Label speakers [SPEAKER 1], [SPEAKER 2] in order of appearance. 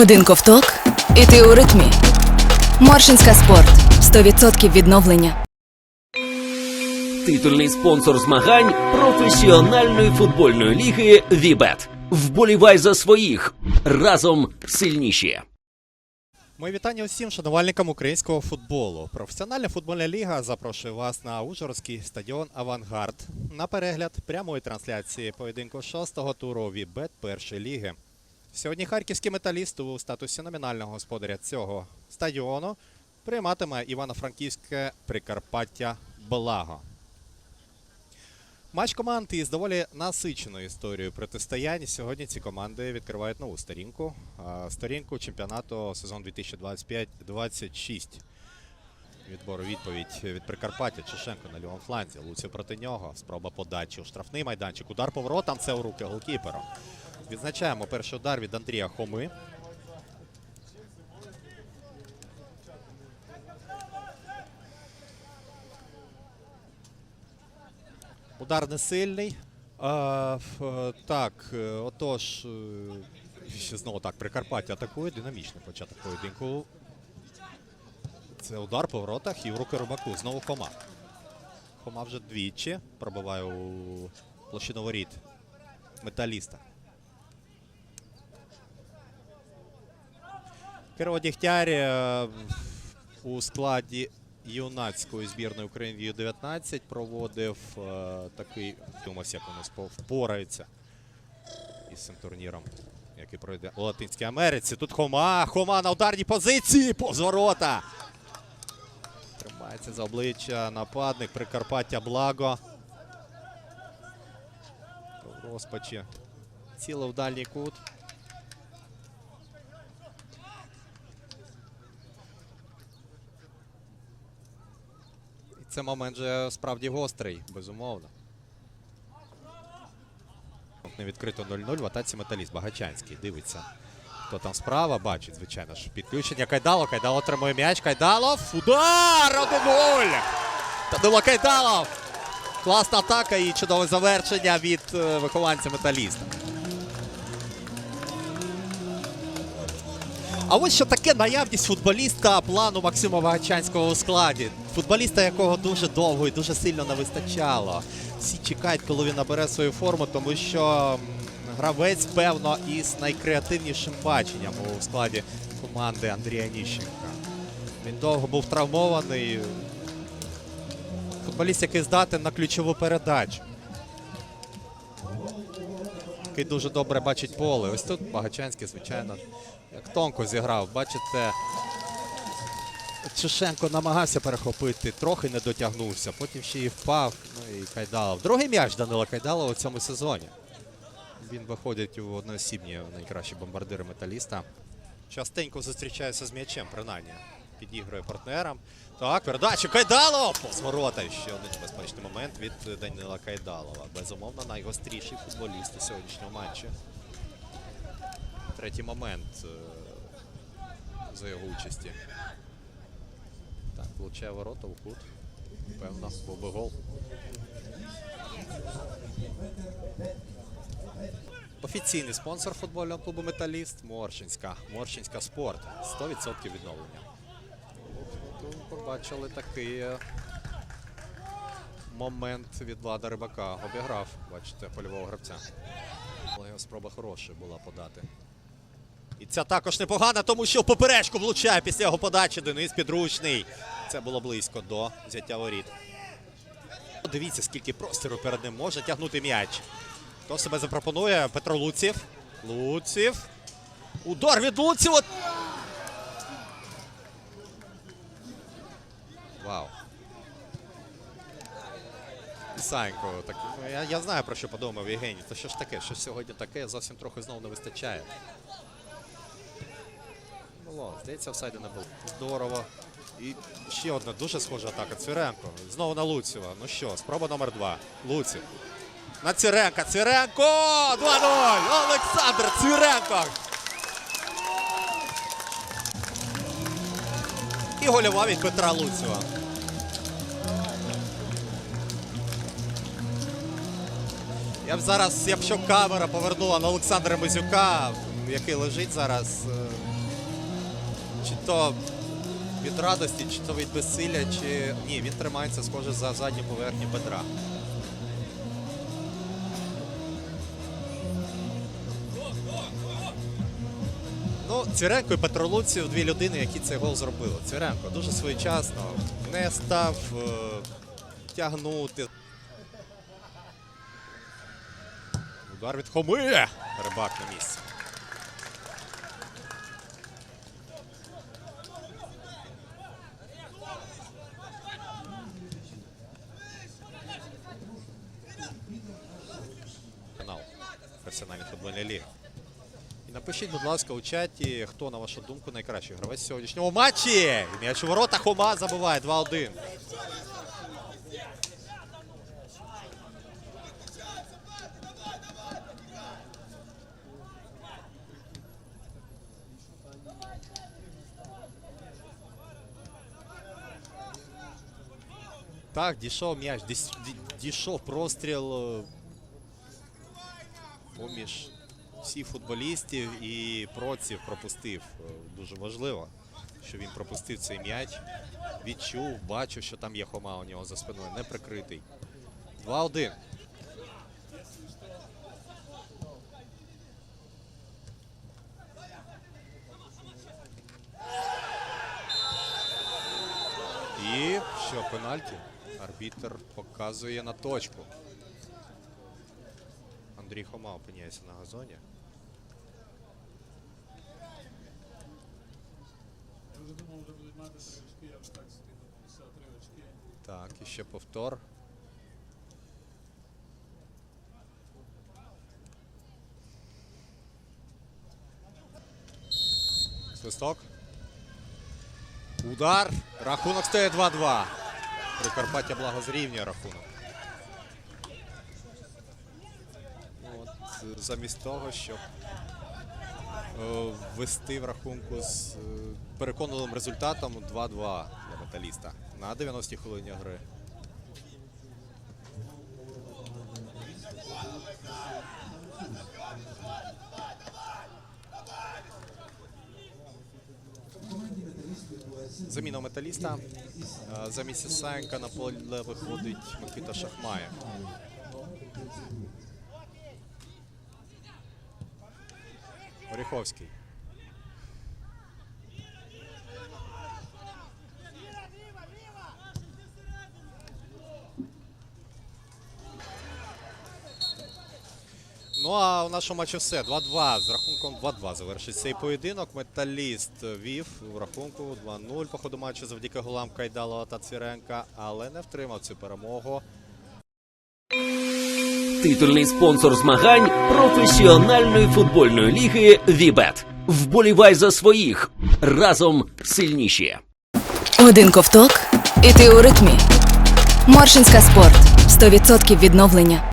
[SPEAKER 1] Один ковток, і ти у ритмі. Моршинська спорт 100% відновлення.
[SPEAKER 2] Титульний спонсор змагань професіональної футбольної ліги Вібет. Вболівай за своїх разом сильніші.
[SPEAKER 3] Мої вітання усім шанувальникам українського футболу. Професіональна футбольна ліга запрошує вас на Ужгородський стадіон Авангард на перегляд прямої трансляції поєдинку шостого туру Вібет першої ліги. Сьогодні харківський металіст у статусі номінального господаря цього стадіону прийматиме Івано-Франківське Прикарпаття Благо. Матч команд із доволі насиченою історією протистоянь. Сьогодні ці команди відкривають нову сторінку. Сторінку чемпіонату сезон 2025-26. Відбору відповідь від Прикарпаття Чешенко на лівому фланзі. Луців проти нього. Спроба подачі у штрафний майданчик. Удар поворотом. Це у руки голкіпера. Відзначаємо перший удар від Андрія Хоми. Удар не сильний. А, е, так, е, отож, е, знову так, Прикарпаття атакує. Динамічний початок поєдинку. Це удар по воротах і в руки рибаку. Знову Хома. Хома вже двічі пробиває у площину воріт металіста. Кирово Дігтяр е, у складі юнацької збірної України Ю-19 проводив е, такий, думався, як вони впораються із цим турніром, який пройде у Латинській Америці. Тут Хома, Хома на ударній позиції, повз ворота. Тримається за обличчя нападник Прикарпаття Благо. Розпачі. Ціло в дальній кут. Це момент же справді гострий, безумовно. Не відкрито 0-0 в атаці металіст Багачанський. Дивиться. Хто там справа, бачить, звичайно ж. Підключення Кайдало. Кайдало отримує м'яч. Кайдалов. Удар! 1-0! Данило Кайдалов! Класна атака і чудове завершення від е, вихованця металіста. А ось що таке наявність футболіста плану Максима Вагачанського у складі. Футболіста, якого дуже довго і дуже сильно не вистачало. Всі чекають, коли він набере свою форму, тому що гравець, певно, із найкреативнішим баченням у складі команди Андрія Ніщенка. Він довго був травмований. Футболіст, який здатен на ключову передачу. Який дуже добре бачить поле. Ось тут Багачанський, звичайно, як тонко зіграв. Бачите, Чешенко намагався перехопити, трохи не дотягнувся, потім ще і впав. Ну і Кайдалов. Другий м'яч Данила Кайдалова у цьому сезоні. Він виходить у одноосібні найкращі бомбардири металіста. Частенько зустрічається з м'ячем, принаймні. Підігрує партнерам. Так, передача Кайдалов! Повз. Ще один небезпечний момент від Данила Кайдалова. Безумовно, найгостріший футболіст у сьогоднішньому матчі. Третій момент е, за його участі. Так, влучає ворота у кут. Певно, був би гол. Офіційний спонсор футбольного клубу Металіст Моршинська. Моршинська спорт. 100% відновлення. Побачили такий е, момент від Влада Рибака. Обіграв, бачите, польового гравця. Але спроба хороша була подати. І ця також непогана, тому що поперечку влучає після його подачі Денис Підручний. Це було близько до взяття воріт. Дивіться, скільки простору перед ним може тягнути м'яч. Хто себе запропонує? Петро Луців. Луців. Удар від Луцєва. Вау. Ісаєнко, так, я, я знаю про що подумав Євгеній. То що ж таке? Що сьогодні таке зовсім трохи знову не вистачає. Було, здається, офсайду не було. Здорово. І ще одна дуже схожа атака. Цвіренко. Знову на Луцєва. Ну що, спроба номер два. Луців. На Цвіренка. Цвіренко! 2-0! Олександр Цвіренко! І гольова від Петра Луцєва. Я б зараз, якщо камера повернула на Олександра Мизюка, який лежить зараз, е, то від радості, чи то від безсилля, чи ні, він тримається, схоже, за задню поверхню бедра. Ну, Цвіренко і Петро Луців дві людини, які цей гол зробили. Цвіренко дуже своєчасно не став е, тягнути. Удар від Хоми. Рибак на місці. професіональної футбольної ліги. І напишіть, будь ласка, у чаті, хто, на вашу думку, найкращий гравець сьогоднішнього матчі. І М'яч у ворота Хома забиває 2-1. Так, дійшов м'яч, дійс- ді- дійшов простріл е, поміж всіх футболістів і проців пропустив. Е, Дуже важливо, що він пропустив цей м'яч. Відчув, бачу, що там є Хома у нього за спиною, не прикритий. 2-1. І що, пенальті? Арбітр показує на точку. Андрій Хома опиняється на газоні.
[SPEAKER 4] Я вже думав, вже будуть мати три очки, я вже так очки.
[SPEAKER 3] Так, і ще повтор. Свисток. Удар. Рахунок стає 2-2. Прикарпаття благо зрівнює рахунок. Замість того, щоб е, ввести в рахунку з е, переконливим результатом 2-2 для металіста на 90-й хвилині гри. Заміна металіста. Е, Замість Ісаєнка на поле виходить Микита Шахмаєв. Оріховський. Ну а у нашому матчі все. 2-2. З рахунком 2-2 завершить цей поєдинок. Металіст вів у рахунку 2-0 по ходу матчу завдяки голам Кайдалова та Цвіренка, але не втримав цю перемогу.
[SPEAKER 2] Титульний спонсор змагань професіональної футбольної ліги Вібет. Вболівай за своїх разом сильніші.
[SPEAKER 1] Один ковток, і ти у ритмі. Моршинська спорт 100% відновлення.